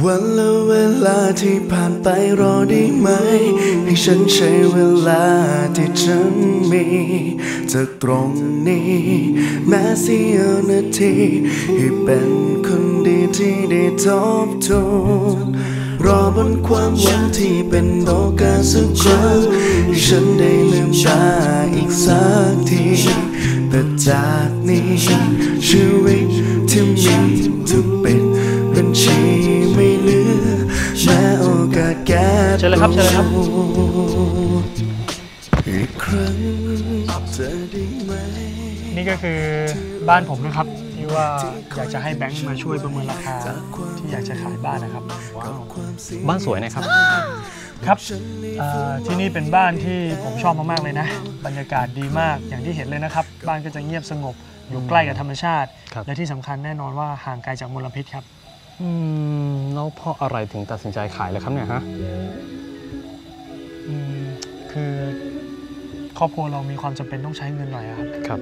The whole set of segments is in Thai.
วันและเวลาที่ผ่านไปรอได้ไหม ให้ฉันใช้เวลาที่ฉันมีจากตรงนี้ แม้เสียนาทีให้เป็นคนดีที่ได้ทบทวนรอบนความหวังที่เป็นโอกาสสักครั้งให้ฉันได้ลืมตาอีกสักทีแต่จากนี้ชีวิตที่มีทุกปิดบัญชี เชิญเลยครับเชิญเลยครับอีกครั้งจะได้ไหมนี่ก็คือบ้านผมนะครับ ที่ว่าอยากจะให้แบงค์มาช่วยประเมินราคาที่อยากจะขายบ้านนะครับ บ้านสวยนะครับครับเอ่อที่นี่เป็นบ้านที่ผมชอบมากๆเลยนะ บรรยากาศดีมากอย่างที่เห็นเลยนะครับ บ้านก็จะเงียบสงบอยู่ใกล้กับธรรมชาติครับและที่สำคัญแน่นอนว่าห่างไกลจากมลพิษครับ อืมแล้วเพราะอะไรถึงตัดสินใจขายเลยครับเนี่ยฮะอืมคือครอบครัวเรามีความจำเป็นต้องใช้เงินหน่อยอะครับ ครับ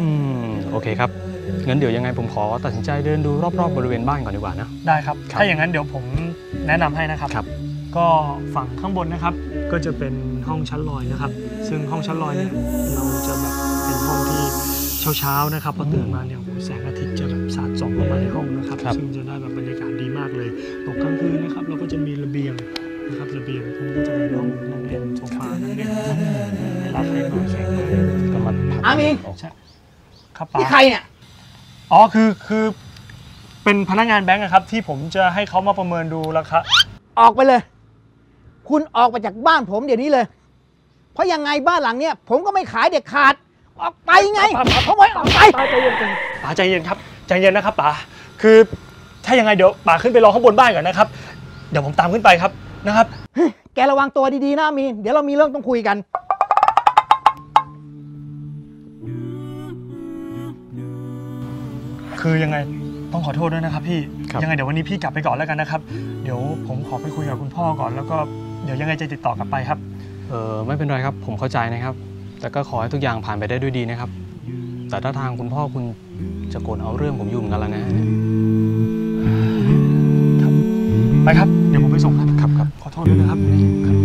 อืม โอเคครับ งั้นเดี๋ยวยังไงผมขอตัดสินใจเดินดูรอบๆบริเวณบ้านก่อนดีกว่านะ ได้ครับ ครับ ถ้าอย่างนั้นเดี๋ยวผมแนะนำให้นะครับ ครับ ก็ฝั่งข้างบนนะครับ ก็จะเป็นห้องชั้นลอยนะครับ ซึ่งห้องชั้นลอยเนี่ยเราจะแบบเป็นห้องที่ เช้าๆนะครับพอตื่นมาเนี่ยโอ้โหแสงอาทิตย์จะแบบสาดส่องเข้ามาในห้องนะครับครับซึ่งจะได้แบบบรรยากาศดีมากเลยตกกลางคืนนะครับเราก็จะมีระเบียงนะครับระเบียงตรงนี้ก็จะเป็นห้องนั่งเล่นโซฟานั่งเล่นเวลาใครมาแขกมาก็มาพักอามีนออกใช่ครับป๋านี่ใครเนี่ยอ๋อคือคือเป็นพนักงานแบงก์อะครับ ที่ผมจะให้เขามาประเมินดูราคาออกไปเลย คุณออกไปจากบ้านผมเดี๋ยวนี้เลย เพราะยังไงบ้านหลังเนี้ยผมก็ไม่ขายเด็กขาด ออกไปไงผมไว้ออกไปป๋าใจเย็นป๋าใจเย็นครับใจเย็นนะครับป๋าคือถ้ายังไงเดี๋ยวป๋าขึ้นไปรอข้างบนบ้านก่อนนะครับ เดี๋ยวผมตามขึ้นไปครับนะครับ แกระวังตัวดีๆนะมีนเดี๋ยวเรามีเรื่องต้องคุยกันคือยังไงต้องขอโทษด้วยนะครับพี่ยังไงเดี๋ยววันนี้พี่กลับไปก่อนแล้วกันนะครับ เดี๋ยวผมขอไปคุยกับคุณพ่อก่อน แล้วก็เดี๋ยวยังไงจะติดต่อกลับไปครับเออไม่เป็นไรครับผมเข้าใจนะครับ แต่ก็ขอให้ทุกอย่างผ่านไปได้ด้วยดีนะครับ แต่ถ้าทางคุณพ่อคุณจะโกรธเอาเรื่องผมอยู่เหมือนกันแล้วนะเนี่ยไปครับ เดี๋ยวผมไปส่งครับครับครับขอโทษด้วยนะครับครับ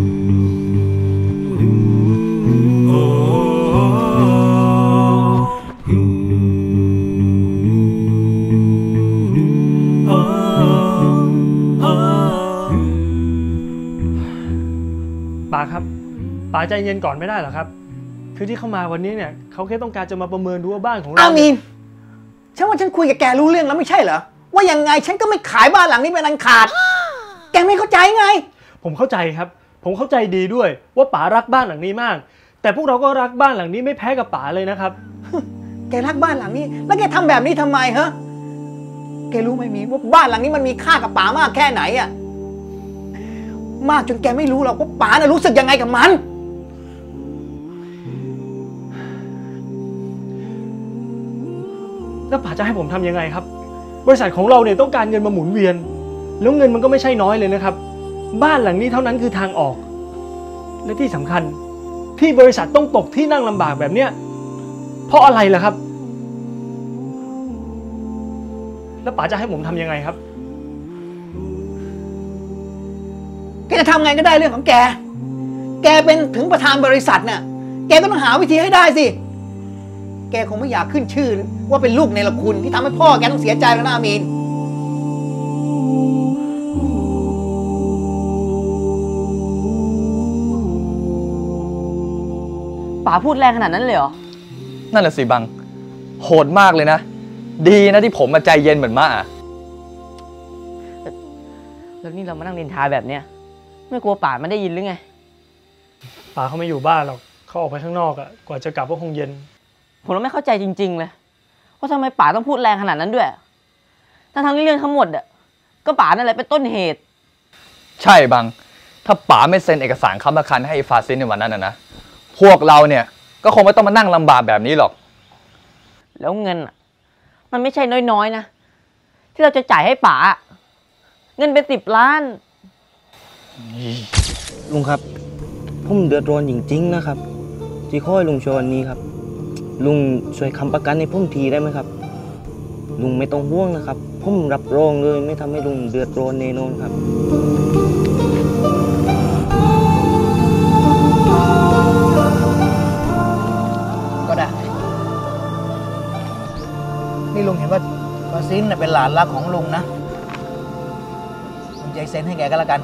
ป๋าครับป๋าใจเย็นก่อนไม่ได้เหรอครับ คือที่เข้ามาวันนี้เนี่ยเขาแค่ต้องการจะมาประเมินดูว่าบ้านของเราอามีนฉันว่าฉันคุยกับแกรู้เรื่องแล้วไม่ใช่เหรอว่ายังไงฉันก็ไม่ขายบ้านหลังนี้เป็นอันขาด แกไม่เข้าใจไง ผมเข้าใจครับ ผมเข้าใจดีด้วย ว่าป๋ารักบ้านหลังนี้มาก แต่พวกเราก็รักบ้านหลังนี้ไม่แพ้กับป๋าเลยนะครับ แกรักบ้านหลังนี้ แล้วแกทำแบบนี้ทำไมฮะแกรู้ไหมมีนว่าบ้านหลังนี้มันมีค่ากับป๋ามากแค่ไหนอะมากจนแกไม่รู้หรอกว่าป๋าน่ะรู้สึกยังไงกับมัน แล้วป๋าจะให้ผมทำยังไงครับ บริษัทของเราเนี่ยต้องการเงินมาหมุนเวียน แล้วเงินมันก็ไม่ใช่น้อยเลยนะครับ บ้านหลังนี้เท่านั้นคือทางออก และที่สำคัญที่บริษัทต้องตกที่นั่งลำบากแบบเนี้ยเพราะอะไรล่ะครับ แล้วป๋าจะให้ผมทำยังไงครับแกจะทำไงก็ได้เรื่องของแก แกเป็นถึงประธานบริษัทน่ะแกก็ต้องหาวิธีให้ได้สิ แกคงไม่อยากขึ้นชื่อ ว่าเป็นลูกในละคุณที่ทำให้พ่อแกต้องเสียใจแล้วนะอามีนป๋าพูดแรงขนาดนั้นเลยเหรอ นั่นแหละสิบัง โหดมากเลยนะ ดีนะที่ผมมาใจเย็นเหมือนม้าอะแล้วนี่เรามานั่งนินทาแบบเนี้ยไม่กลัวป๋าไม่ได้ยินหรือไงป๋าเขาไม่อยู่บ้านหรอกเขาออกไปข้างนอกอะกว่าจะกลับก็คงเย็น ผมเราไม่เข้าใจจริง ๆ เลยว่าทำไมป๋าต้องพูดแรงขนาดนั้นด้วย ทั้งทั้งๆที่เรื่องทั้งหมดอะก็ป๋านั่นแหละเป็นต้นเหตุ ใช่บัง ถ้าป๋าไม่เซ็นเอกสารค้ำประกันให้ไอ้ฟาซินในวันนั้นนะนะพวกเราเนี่ยก็คงไม่ต้องมานั่งลำบากแบบนี้หรอก แล้วเงินอะ มันไม่ใช่น้อยๆนะ ที่เราจะจ่ายให้ป๋าอะเงินเป็นสิบล้าน ลุงครับ ผมเดือดร้อนจริงๆนะครับ ที่ข้อยลุงชวนนี้ครับ ลุงช่วยค้ำประกันให้ผมทีได้ไหมครับ ลุงไม่ต้องห่วงนะครับ ผมรับรองเลยไม่ทำให้ลุงเดือดร้อนแน่นอนครับก็ได้ นี่ลุงเห็นว่าฟาซินน่ะเป็นหลานรักของลุงนะลุงใจเซ็นให้แกก็แล้วกัน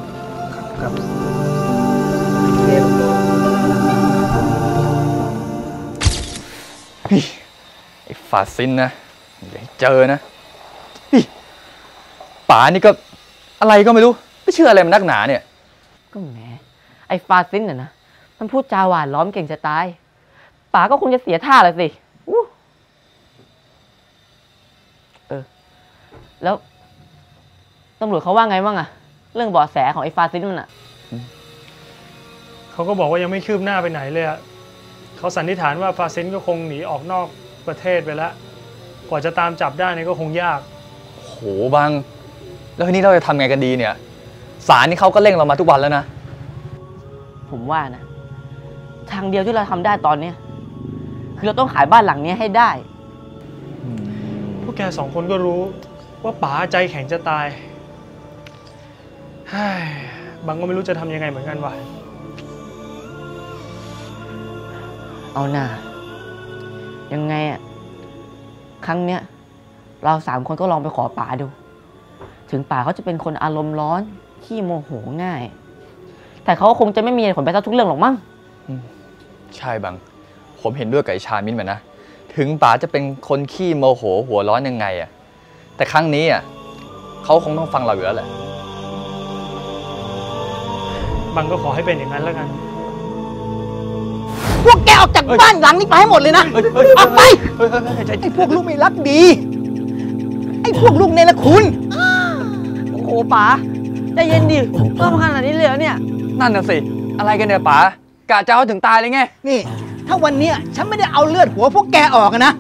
ครับเดี๋ย วไอ้ฟาซินนะอย่าให้เจอนะนี่ป๋านี่ก็อะไรก็ไม่รู้ ไม่เชื่ออะไรมันนักหนาเนี่ย ก็แหมไอ้ฟาซินน่ะนะ มันพูดจาหวานล้อมเก่งจะตาย ป๋าก็คงจะเสียท่าละสิอู้เออ แล้วตำรวจเขาว่าไงบ้างอะเรื่องเบาะแสของไอ้ฟาซินมันอะเขาก็บอกว่ายังไม่คืบหน้าไปไหนเลยอะเขาสันนิษฐานว่าฟาเซนก็คงหนีออกนอก ประเทศไปแล้ว กว่าจะตามจับได้เนี่ยก็คงยาก โหบังแล้วทีนี้เราจะทำไงกันดีเนี่ยศาลนี่เขาก็เร่งเรามาทุกวันแล้วนะ ผมว่านะ ทางเดียวที่เราทำได้ตอนเนี้ยคือเราต้องขายบ้านหลังเนี้ยให้ได้ พวกแกสองคนก็รู้ว่าป๋าใจแข็งจะตายเฮ้ยบางก็ไม่รู้จะทำยังไงเหมือนกันว่ะ เอาหน่า ยังไงอะครั้งเนี้ยเราสามคนก็ลองไปขอป๋าดู ถึงป๋าเขาจะเป็นคนอารมณ์ร้อน ขี้โมโหง่าย แต่เขาก็คงจะไม่มีเหตุผลไปซะทุกเรื่องหรอกมั้ง ใช่บัง ผมเห็นด้วยกับไอ้ชามินเหมือนนะ ถึงป๋าจะเป็นคนขี้โมโหหัวร้อนยังไงอะแต่ครั้งนี้อะเขาคงต้องฟังเราอยู่แล้วแหละบางก็ขอให้เป็นอย่างนั้นแล้วกัน พวกแกออกจากบ้านหลังนี้ไปให้หมดเลยนะ ออกไป ไอ้พวกลูกไม่รักดี ไอ้พวกลูกเนรคุณ โอ้โหป๋าใจเย็นดิเริ่มขนาดนี้เลยเหรอเนี่ย นั่นน่ะสิ อะไรกันเนี่ยป๋ากะจะเอาถึงตายเลยไง นี่ ถ้าวันเนี้ยฉันไม่ได้เอาเลือดหัวพวกแกออกอะนะ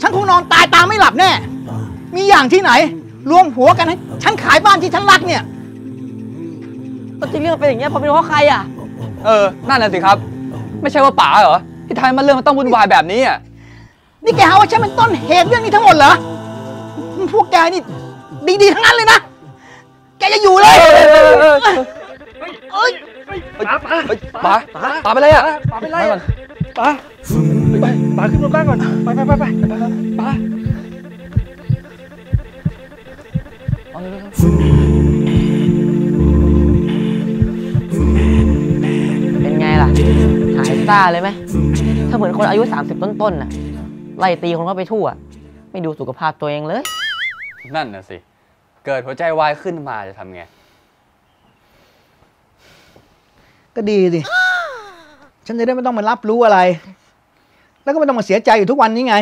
ฉันคงนอนตายตามไม่หลับแน่ มีอย่างที่ไหน รวมหัวกันให้ฉันขายบ้านที่ฉันรักเนี่ย ก็จริงเรื่องเป็นอย่างเงี้ยเพราะเป็นเพราะใครอะ เออ นั่นน่ะสิครับ ไม่ใช่ว่าป๋าเหรอที่ทำให้มันเรื่องมันต้องวุ่นวายแบบนี้อะนี่แกหาว่าฉันเป็นต้นเหตุเรื่องนี้ทั้งหมดเหรอพวกแกนี่ดีๆทั้งนั้นเลยนะ แกจะอยู่เลยเอ้ยป๋าป๋าเฮ้ยป๋าป๋าไปเลยอะป๋าไปไล่ไม่ก่อนป๋าไปป๋าขึ้นรถบ้านก่อนไปไปไปไปป๋า หายซ่าเลยไหมถ้าเหมือนคนอายุ 30 ต้นๆน่ะ ไล่ตีคนเข้าไปทั่ว ไม่ดูสุขภาพตัวเองเลย นั่นน่ะสิ เกิดหัวใจวายขึ้นมาจะทำไง ก็ดีสิ ฉันจะได้ไม่ต้องมารับรู้อะไร แล้วก็ไม่ต้องมาเสียใจอยู่ทุกวันนี้ไง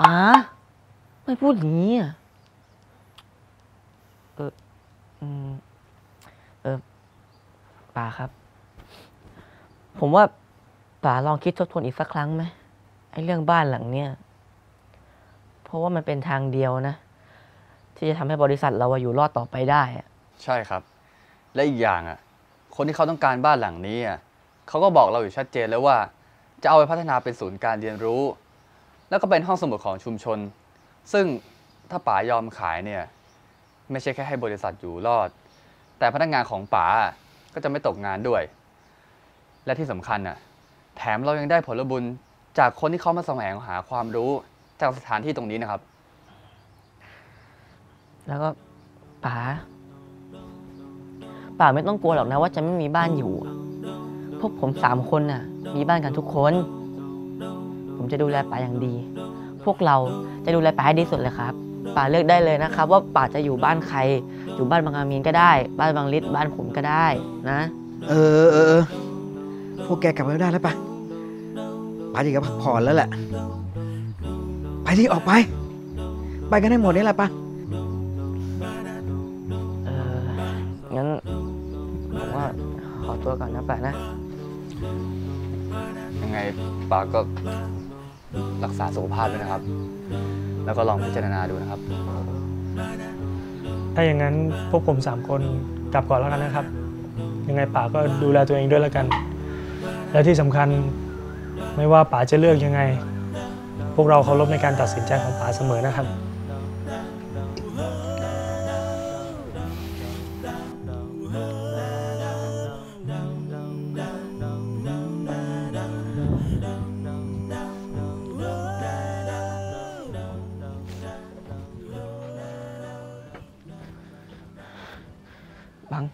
ป๋าไม่พูดอย่างนี้อะเอออืมเออป๋าครับ ผมว่า ป๋าลองคิดทบทวนอีกสักครั้งไหมไอ้เรื่องบ้านหลังเนี้ยเพราะว่ามันเป็นทางเดียวนะ ที่จะทำให้บริษัทเราอะอยู่รอดต่อไปได้อะใช่ครับ และอีกอย่างอะ คนที่เขาต้องการบ้านหลังนี้อะเขาก็บอกเราอยู่ชัดเจนแล้วว่า จะเอาไปพัฒนาเป็นศูนย์การเรียนรู้ แล้วก็เป็นห้องสมุดของชุมชน ซึ่งถ้าป๋ายอมขายเนี่ย ไม่ใช่แค่ให้บริษัทอยู่รอด แต่พนักงานของป๋าก็จะไม่ตกงานด้วย และที่สำคัญอะ ถมเรายังได้ผลบุญจากคนที่เขามาแสวงหาความรู้จากสถานที่ตรงนี้นะครับ แล้วก็ป๋าป๋าไม่ต้องกลัวหรอกนะว่าจะไม่มีบ้านอยู่อะพวกผมสามคนน่ะ มีบ้านกันทุกคน ผมจะดูแลป๋าอย่างดี พวกเราจะดูแลป๋าให้ดีสุดเลยครับป๋าเลือกได้เลยนะครับ ว่าป๋าจะอยู่บ้านใคร อยู่บ้านบางอามีนก็ได้ บ้านบางลิศบ้านผมก็ได้นะ เออเออเออพวกแกกลับไปได้แล้วปะ ไปดีกับพักผ่อนแล้วแหละ ไปที่ออกไป ไปกันให้หมดนี่แหละปะเอองั้นผมว่าขอตัวก่อนนะป๋านะ ยังไงป๋าก็รักษาสุขภาพด้วยนะครับ แล้วก็ลองพิจารณาดูนะครับ ถ้าอย่างนั้นพวกผมสามคนกลับก่อนแล้วกันนะครับ ยังไงป๋าก็ดูแลตัวเองด้วยแล้วกัน และที่สำคัญ ไม่ว่าป๋าจะเลือกยังไง พวกเราเคารพในการตัดสินใจของป๋าเสมอนะครับ บัง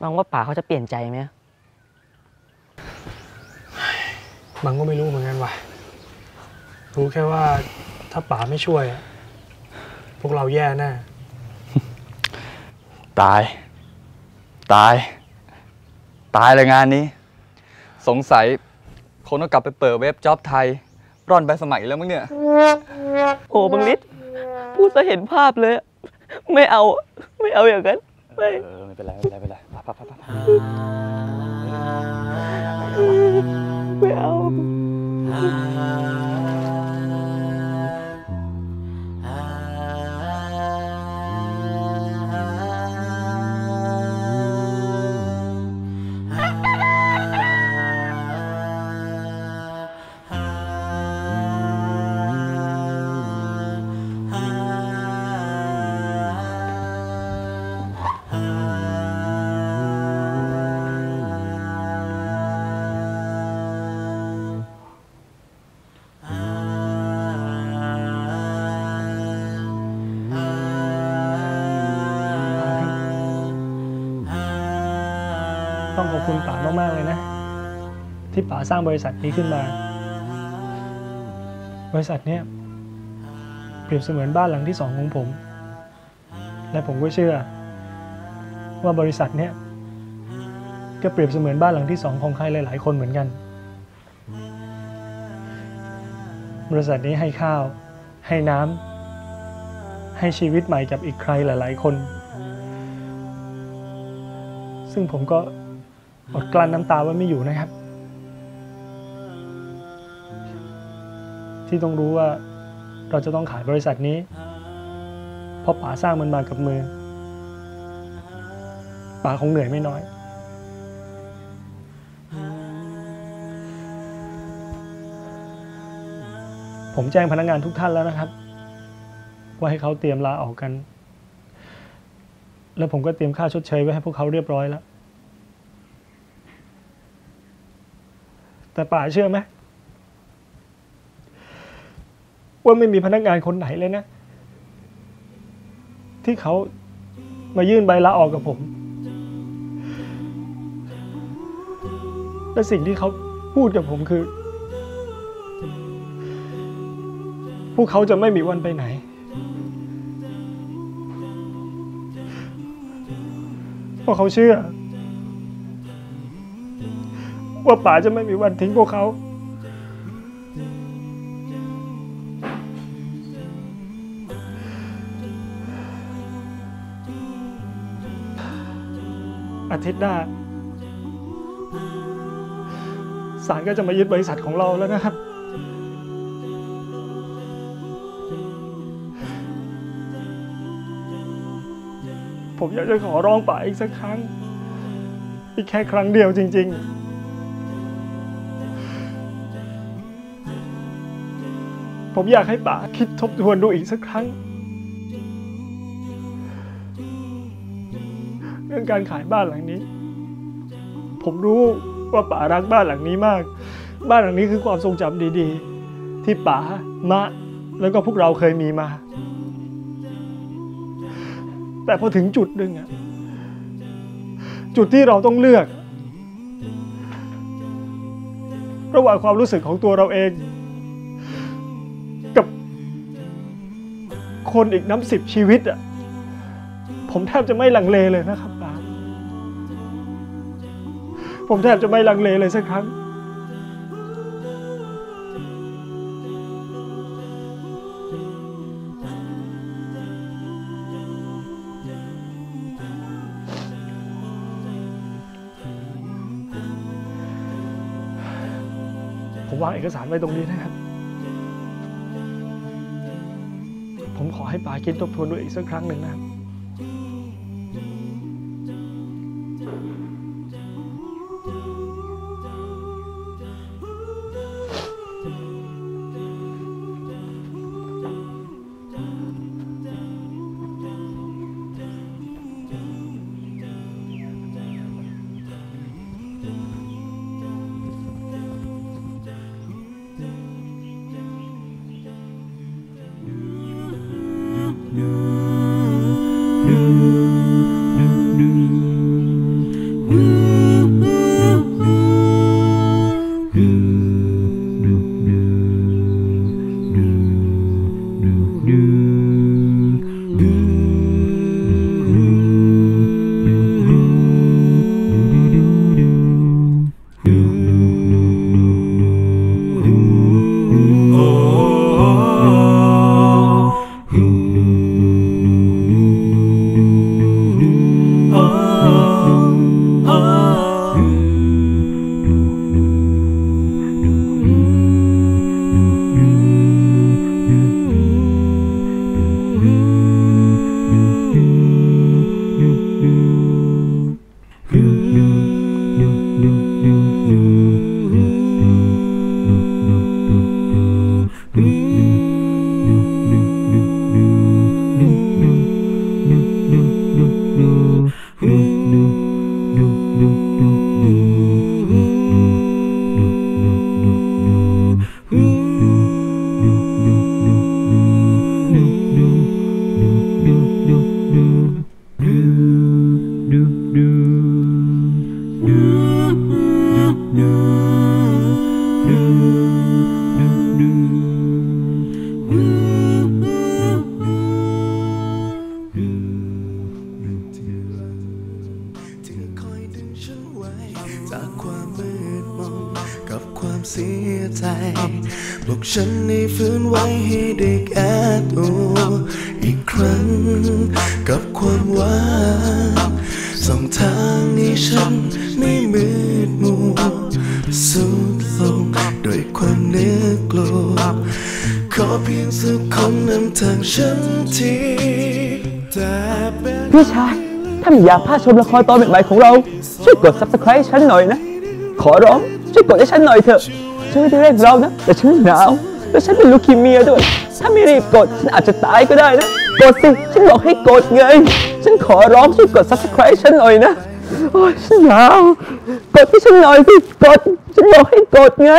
บังว่าป๋าเขาจะเปลี่ยนใจไหม บังก็ไม่รู้เหมือนกันว่ะ รู้แค่ว่าถ้าป๋าไม่ช่วยอะพวกเราแย่แน่ตาย ตาย ตายเลยงานนี้ สงสัยคงต้องกลับไปเปิดเว็บจ็อบไทย ร่อนใบสมัครอีกแล้วมั้งเนี่ย โอ้บังลิศพูดซะเห็นภาพเลยอะไม่เอา ไม่เอาอย่างนั้น ไม่ เออ ไม่เป็นไร ไม่เป็นไรไม่เป็นไรไปไปไปไป ไม่ ต้องขอบคุณป๋ามาก ๆ เลยนะ ที่ป๋าสร้างบริษัทนี้ขึ้นมา บริษัทเนี้ยเปรียบเสมือนบ้านหลังที่สองของผม และผมก็เชื่อ ว่าบริษัทเนี้ยก็เปรียบเสมือนบ้านหลังที่สองของใครหลาย ๆ คนเหมือนกัน บริษัทนี้ให้ข้าว ให้น้ำให้ชีวิตใหม่กับอีกใครหลาย ๆ คน ซึ่งผมก็ อดกลั้นน้ำตาไว้ไม่อยู่นะครับ ที่ต้องรู้ว่าเราจะต้องขายบริษัทนี้ เพราะป๋าสร้างมันมากับมือป๋าคงเหนื่อยไม่น้อยผมแจ้งพนักงานทุกท่านแล้วนะครับ ว่าให้เขาเตรียมลาออกกัน แล้วผมก็เตรียมค่าชดเชยไว้ให้พวกเขาเรียบร้อยแล้ว แต่ป่าเชื่อไหมว่าไม่มีพนักงานคนไหนเลยนะ ที่เขามายื่นใบลาออกกับผม และสิ่งที่เขาพูดกับผมคือ พวกเขาจะไม่มีวันไปไหน เพราะเขาเชื่อ ว่าป๋าจะไม่มีวันทิ้งพวกเขา อาทิตย์หน้าศาลก็จะมายึดบริษัทของเราแล้วนะครับ ผมอยากจะขอร้องป๋าอีกสักครั้ง อีกแค่ครั้งเดียวจริง ๆ ผมอยากให้ป๋าคิดทบทวนดูอีกสักครั้ง เรื่องการขายบ้านหลังนี้ ผมรู้ว่าป๋ารักบ้านหลังนี้มาก บ้านหลังนี้คือความทรงจำดีๆ ที่ป๋ามะ แล้วก็พวกเราเคยมีมา แต่พอถึงจุดหนึ่งอะจุดที่เราต้องเลือก ระหว่างความรู้สึกของตัวเราเอง คนอีกน้ำสิบชีวิตอะผมแทบจะไม่ลังเลเลยนะครับป๋าผมแทบจะไม่ลังเลเลยสักครั้ง ผมวางเอกสารไว้ตรงนี้นะครับ ให้ป๋าคิดทบทวนด้วยอีกสักครั้งหนึ่งนะครับ「do do พียงสักคนนำทางฉันทีแต่เป็นพี่ชายถ้าไม่อยากพลาดชมละครตอนใหม่ๆของเรา ช่วยกด subscribe ฉันหน่อยนะ ขอร้อง ช่วยกดให้ฉันหน่อยเถอะฉันไม่ได้เร่งเรานะ แต่ฉันหนาว แล้วฉันเป็นลูคีเมียด้วย ถ้าไม่รีบกด ฉันอาจจะตายก็ได้นะ กดสิ ฉันบอกให้กดไง ฉันขอร้องช่วยกด subscribe ฉันหน่อยนะ โอ้ยฉันหนาว กดให้ฉันหน่อยสิ กด ฉันบอกให้กดไง